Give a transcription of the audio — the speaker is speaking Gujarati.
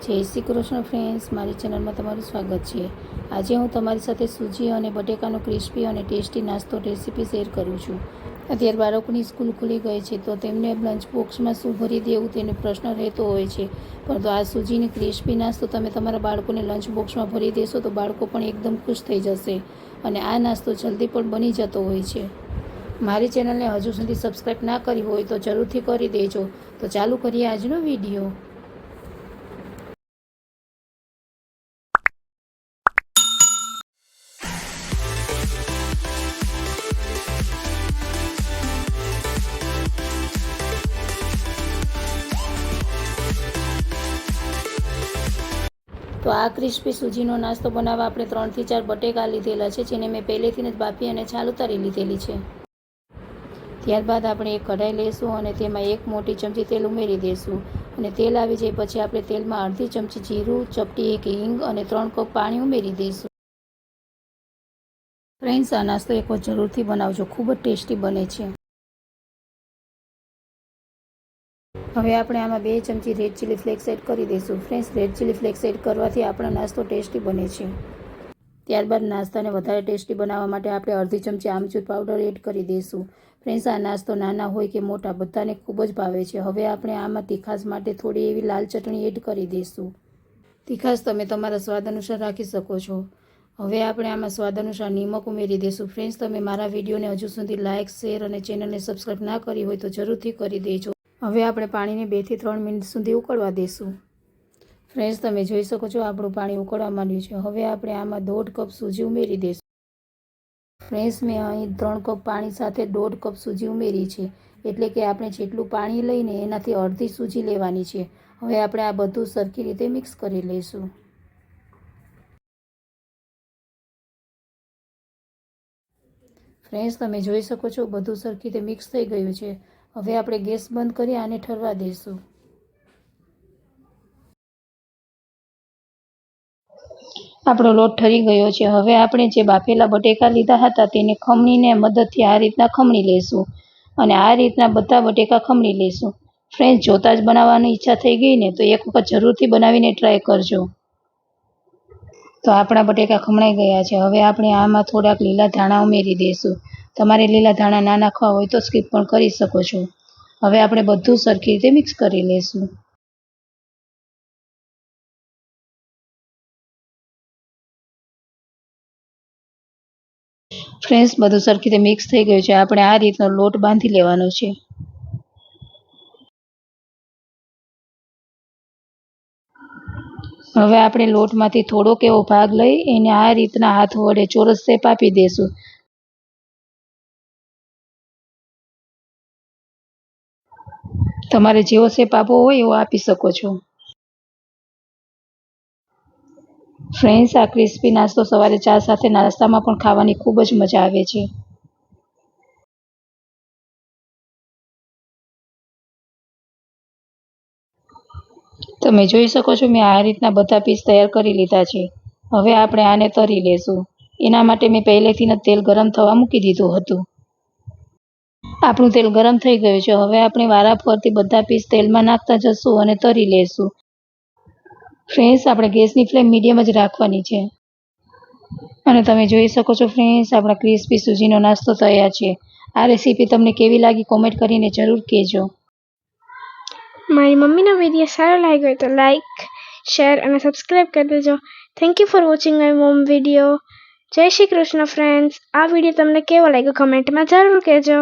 જય શ્રી કૃષ્ણ ફ્રેન્ડ્સ મારી ચેનલમાં તમારું સ્વાગત છે. આજે હું તમારી સાથે સૂજી અને બટેકાનો ક્રિસ્પી અને ટેસ્ટી નાસ્તો રેસીપી શેર કરું છું. અત્યારે બાળકોની સ્કૂલ ખુલી ગઈ છે, તો તેમને લંચ બોક્સમાં શું ભરી દેવું તેનો પ્રશ્ન રહેતો હોય છે. પરંતુ આ સૂજીની ક્રિસ્પી નાસ્તો તમે તમારા બાળકોને લંચ બોક્સમાં ભરી દેશો તો બાળકો પણ એકદમ ખુશ થઈ જશે અને આ નાસ્તો જલ્દી પણ બની જતો હોય છે. મારી ચેનલને હજુ સુધી સબસ્ક્રાઈબ ના કરી હોય તો જરૂરથી કરી દેજો. તો ચાલુ કરીએ આજનો વીડિયો. તો આ ક્રિસ્પી સૂજીનો નાસ્તો બનાવવા આપણે ત્રણથી ચાર બટેકા લીધેલા છે, જેને મેં પહેલેથી જ બાફી અને છાલ ઉતારી લીધેલી છે. ત્યારબાદ આપણે એક કઢાઈ લઈશું અને તેમાં એક મોટી ચમચી તેલ ઉમેરી દઈશું. અને તેલ આવી જાય પછી આપણે તેલમાં અડધી ચમચી જીરું, ચપટી એક હિંગ અને ત્રણ કપ પાણી ઉમેરી દઈશું. ફ્રેન્ડ્સ, આ નાસ્તો એક વખત જરૂરથી બનાવજો, ખૂબ જ ટેસ્ટી બને છે. હવે આપણે આમાં બે ચમચી રેડ ચીલી ફ્લેક્સ એડ કરી દઈશું. Friends red chilli flakes add કરવાથી આપણો નાસ્તો ટેસ્ટી બને છે. ત્યારબાદ નાસ્તાને વધારે ટેસ્ટી બનાવવા માટે આપણે અડધી ચમચી આમચૂર પાવડર એડ કરી દઈશું. ફ્રેન્ડ્સ આ નાસ્તો નાના હોય કે મોટા બધાને ખૂબ જ ભાવે છે. હવે આપણે આમાં તીખાસ માટે થોડી એવી લાલ ચટણી એડ કરી દઈશું. તીખાસ તમે તમારા સ્વાદ અનુસાર રાખી શકો છો. હવે આપણે આમાં સ્વાદ અનુસાર નિમક ઉમેરી દઈશું. ફ્રેન્ડ્સ તમે મારા વિડીયોને હજુ સુધી લાઇક શેર અને ચેનલને સબસ્ક્રાઈબ ના કરી હોય તો જરૂરથી કરી દેજો. હવે આપણે પાણીને બેથી ત્રણ મિનિટ સુધી ઉકળવા દઈશું ફ્રેન્ડ્સ તમે જોઈ શકો છો આપણું પાણી ઉકળવા માંડ્યું છે. હવે આપણે આમાં દોઢ કપ સૂજી ઉમેરી દઈશું ફ્રેન્ડ્સ મેં અહીં ત્રણ કપ પાણી સાથે દોઢ કપ સૂજી ઉમેરી છે. એટલે કે આપણે જેટલું પાણી લઈને એનાથી અડધી સૂજી લેવાની છે. હવે આપણે આ બધું સરખી રીતે મિક્સ કરી લઈશું. ફ્રેન્ડ્સ તમે જોઈ શકો છો બધું સરખી રીતે મિક્સ થઈ ગયું છે. હવે આપણે ગેસ બંધ કરી આને ઠરવા દઈશું. આપણો લોટ ઠરી ગયો છે. હવે આપણે જે બાફેલા બટેકા લીધા હતા તેને ખમણીને મદદથી આ રીતના ખમણી લઈશું અને આ રીતના બધા બટેકા ખમણી લઈશું. ફ્રેન્ડ જોતાં જ બનાવવાની ઈચ્છા થઈ ગઈ ને તો એક વખત જરૂરથી બનાવીને ટ્રાય કરજો. તો આપણા બટેકા ખમણાઈ ગયા છે. હવે આપણે આમાં થોડાક લીલા ધાણા ઉમેરી દઈશું. તમારે લીલા ધાણા ના નાખવા હોય તો સ્કીપ પણ કરી શકો છો. હવે આપણે બધું સરખી રીતે મિક્સ કરી લઈશું. ફ્રેન્ડ્સ બધું સરખી રીતે મિક્સ થઈ ગયું છે. આપણે આ રીતનો લોટ બાંધી લેવાનો છે. હવે આપણે લોટમાંથી થોડોક એવો ભાગ લઈ એને આ રીતના હાથ વડે ચોરસ શેપ આપી દઈશું. તમારે જેવો શેપ આપવો હોય એવો આપી શકો છો. ફ્રેન્ડ્સ આ ક્રિસ્પી નાસ્તો સવારે ચા સાથે નાસ્તામાં પણ ખાવાની ખૂબ જ મજા આવે છે. તમે જોઈ શકો છો મેં આ રીતના બધા પીસ તૈયાર કરી લીધા છે. હવે આપણે આને તરી લેશું. એના માટે મેં પહેલેથી જ તેલ ગરમ થવા મૂકી દીધું હતું. આપણું તેલ ગરમ થઈ ગયું છે. હવે આપણે વારા ફરતી બધા પીસ તેલમાં નાખતા જશું અને તરી લેશું. ફ્રેન્ડ્સ આપણે ગેસની ફ્લેમ મીડિયમ જ રાખવાની છે. અને તમે જોઈ શકો છો ફ્રેન્ડ્સ આપણા ક્રિસ્પી સૂજીનો નાસ્તો તૈયાર છે. આ રેસીપી તમને કેવી લાગી કોમેન્ટ કરીને જરૂર કહેજો. મારી મમ્મીનો વીડિયો સારો લાગ્યો હોય તો લાઈક શેર અને સબસ્ક્રાઈબ કરી દેજો. Thank you for watching my mom video જય શ્રી કૃષ્ણ ફ્રેન્ડ્સ આ વીડિયો તમને કેવો લાગ્યો કમેન્ટમાં જરૂર કહેજો.